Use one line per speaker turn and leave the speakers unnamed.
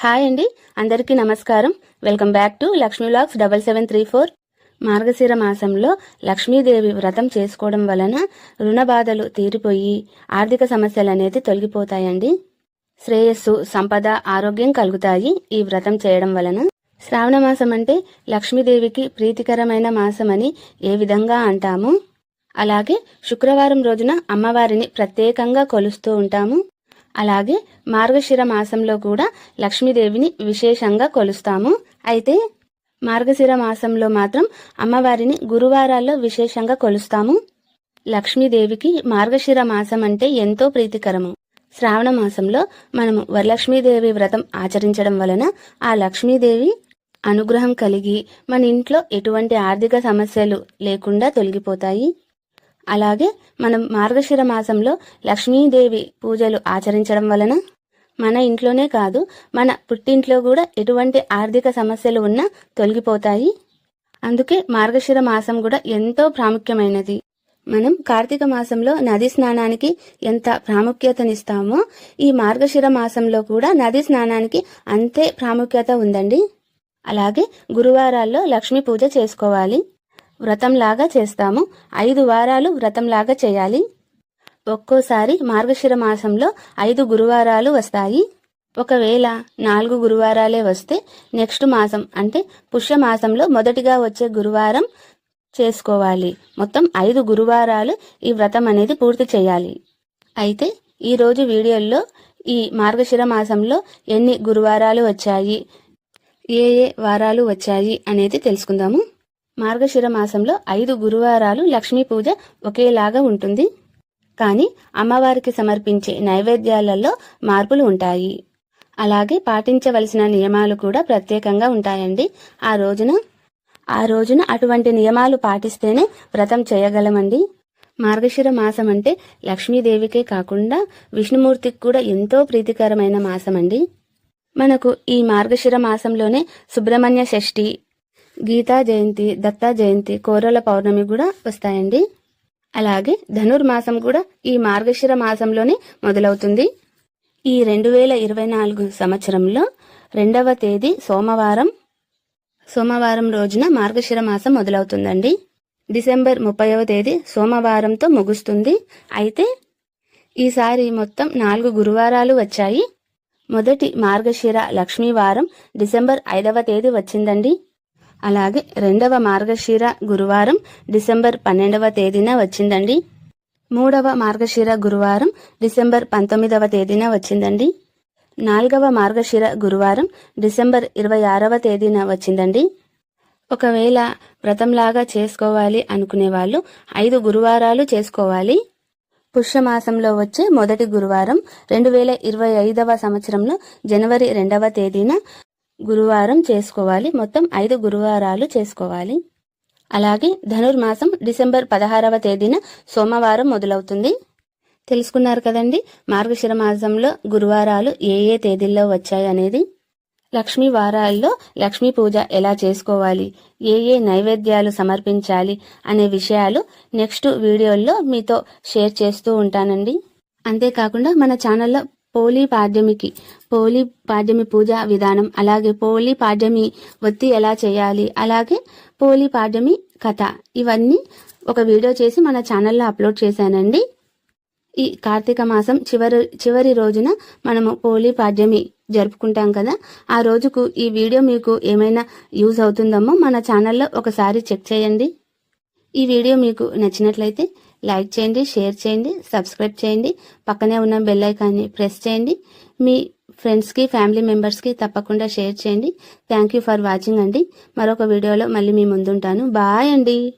Hi అండి అందరికీ నమస్కారం. Welcome back to Lakshmi vlogs double seven three four. మార్గశిర మాసంలో లక్ష్మీదేవి వ్రతం చేసుకోవడం వలన రుణ బాధలు తీరిపోయి ఆర్థిక సమస్యలు అనేది తొలగిపోతాయండి. శ్రేయస్సు సంపద ఆరోగ్యం కలుగుతాయి ఈ వ్రతం చేయడం వలన. శ్రావణ మాసం అంటే లక్ష్మీదేవికి ప్రీతికరమైన మాసమని ఏ విధంగా అంటాము? అలాగే శుక్రవారం రోజున అమ్మవారిని ప్రత్యేకంగా కొలుస్తూ ఉంటాము. అలాగే మార్గశిర మాసంలో కూడా లక్ష్మీదేవిని విశేషంగా కొలుస్తాము. అయితే మార్గశిర మాసంలో మాత్రం అమ్మవారిని గురువారాల్లో విశేషంగా కొలుస్తాము. లక్ష్మీదేవికి మార్గశిర మాసం అంటే ఎంతో ప్రీతికరము. శ్రావణ మాసంలో మనము వరలక్ష్మీదేవి వ్రతం ఆచరించడం వలన ఆ లక్ష్మీదేవి అనుగ్రహం కలిగి మన ఇంట్లో ఎటువంటి ఆర్థిక సమస్యలు లేకుండా తొలగిపోతాయి. అలాగే మనం మార్గశిర మాసంలో లక్ష్మీదేవి పూజలు ఆచరించడం వలన మన ఇంట్లోనే కాదు మన పుట్టింట్లో కూడా ఎటువంటి ఆర్థిక సమస్యలు ఉన్నా తొలగిపోతాయి. అందుకే మార్గశిర మాసం కూడా ఎంతో ప్రాముఖ్యమైనది. మనం కార్తీక మాసంలో నది స్నానానికి ఎంత ప్రాముఖ్యతనిస్తామో ఈ మార్గశిర మాసంలో కూడా నది స్నానానికి అంతే ప్రాముఖ్యత ఉందండి. అలాగే గురువారాల్లో లక్ష్మీ పూజ చేసుకోవాలి. వ్రతంలాగా చేస్తాము. ఐదు వారాలు వ్రతంలాగా చేయాలి. ఒక్కోసారి మార్గశిర మాసంలో ఐదు గురువారాలు వస్తాయి. ఒకవేళ నాలుగు గురువారాలే వస్తే నెక్స్ట్ మాసం అంటే పుష్యమాసంలో మొదటిగా వచ్చే గురువారం చేసుకోవాలి. మొత్తం ఐదు గురువారాలు ఈ వ్రతం అనేది పూర్తి చేయాలి. అయితే ఈరోజు వీడియోల్లో ఈ మార్గశిర మాసంలో ఎన్ని గురువారాలు వచ్చాయి? ఏ ఏ వారాలు వచ్చాయి అనేది తెలుసుకుందాము. మార్గశిర మాసంలో ఐదు గురువారాలు లక్ష్మీ పూజ ఒకేలాగా ఉంటుంది. కానీ అమ్మవారికి సమర్పించే నైవేద్యాలలో మార్పులు ఉంటాయి. అలాగే పాటించవలసిన నియమాలు కూడా ప్రత్యేకంగా ఉంటాయండి. ఆ రోజున ఆ రోజున అటువంటి నియమాలు పాటిస్తేనే వ్రతం చేయగలమండి. మార్గశిర మాసం అంటే లక్ష్మీదేవికే కాకుండా విష్ణుమూర్తికి కూడా ఎంతో ప్రీతికరమైన మాసం అండి మనకు ఈ మార్గశిర మాసంలోనే సుబ్రహ్మణ్య షష్ఠి గీతా జయంతి దత్తా జయంతి కోరల పౌర్ణమి కూడా వస్తాయండి. అలాగే ధనుర్మాసం కూడా ఈ మార్గశిర మాసంలోనే మొదలవుతుంది. ఈ రెండు వేల ఇరవై నాలుగు సంవత్సరంలో రెండవ తేదీ సోమవారం. సోమవారం రోజున మార్గశిర మాసం మొదలవుతుందండి. డిసెంబర్ ముప్పైవ తేదీ సోమవారంతో ముగుస్తుంది. అయితే ఈసారి మొత్తం నాలుగు గురువారాలు వచ్చాయి. మొదటి మార్గశిర లక్ష్మీవారం డిసెంబర్ ఐదవ తేదీ వచ్చిందండి. అలాగే రెండవ మార్గశిర గురువారం డిసెంబర్ పన్నెండవ తేదీన వచ్చిందండి. మూడవ మార్గశిర గురువారం డిసెంబర్ పంతొమ్మిదవ తేదీన వచ్చిందండి. నాలుగవ మార్గశిర గురువారం డిసెంబర్ ఇరవై ఆరవ తేదీన వచ్చిందండి. ఒకవేళ వ్రతంలాగా చేసుకోవాలి అనుకునే వాళ్ళు ఐదు గురువారాలు చేసుకోవాలి. పుష్యమాసంలో వచ్చే మొదటి గురువారం రెండు వేల ఇరవై ఐదవ సంవత్సరంలో జనవరి రెండవ తేదీన గురువారం చేసుకోవాలి. మొత్తం ఐదు గురువారాలు చేసుకోవాలి. అలాగే ధనుర్మాసం డిసెంబర్ పదహారవ తేదీన సోమవారం మొదలవుతుంది. తెలుసుకున్నారు కదండి మార్గశిర మాసంలో గురువారాలు ఏ ఏ తేదీల్లో వచ్చాయి అనేది? లక్ష్మీ వారాల్లో లక్ష్మీ పూజ ఎలా చేసుకోవాలి? ఏ ఏ నైవేద్యాలు సమర్పించాలి అనే విషయాలు నెక్స్ట్ వీడియోల్లో మీతో షేర్ చేస్తూ ఉంటానండి. అంతేకాకుండా మన ఛానల్లో పోలీ పాడ్యమికి పోలీ పాడ్యమి పూజ విధానం అలాగే పోలీ పాడ్యమి ఒత్తి ఎలా చేయాలి అలాగే పోలీ పాడ్యమి కథ. ఇవన్నీ ఒక వీడియో చేసి మన ఛానల్లో అప్లోడ్ చేశానండి. ఈ కార్తీక మాసం చివరి చివరి రోజున మనము పోలీ పాడ్యమి జరుపుకుంటాం కదా ఆ రోజుకు ఈ వీడియో మీకు ఏమైనా యూజ్ అవుతుందమ్మో మన ఛానల్లో ఒకసారి చెక్ చేయండి. ఈ వీడియో మీకు నచ్చినట్లయితే లైక్ చేయండి షేర్ చేయండి సబ్స్క్రైబ్ చేయండి. పక్కనే ఉన్న బెల్ ఐకాన్ని ప్రెస్ చేయండి. మీ ఫ్రెండ్స్కి ఫ్యామిలీ మెంబర్స్కి తప్పకుండా షేర్ చేయండి. థ్యాంక్ యూ ఫర్ వాచింగ్ అండి. మరొక వీడియోలో మళ్ళీ మీ ముందుంటాను. బాయ్ అండి.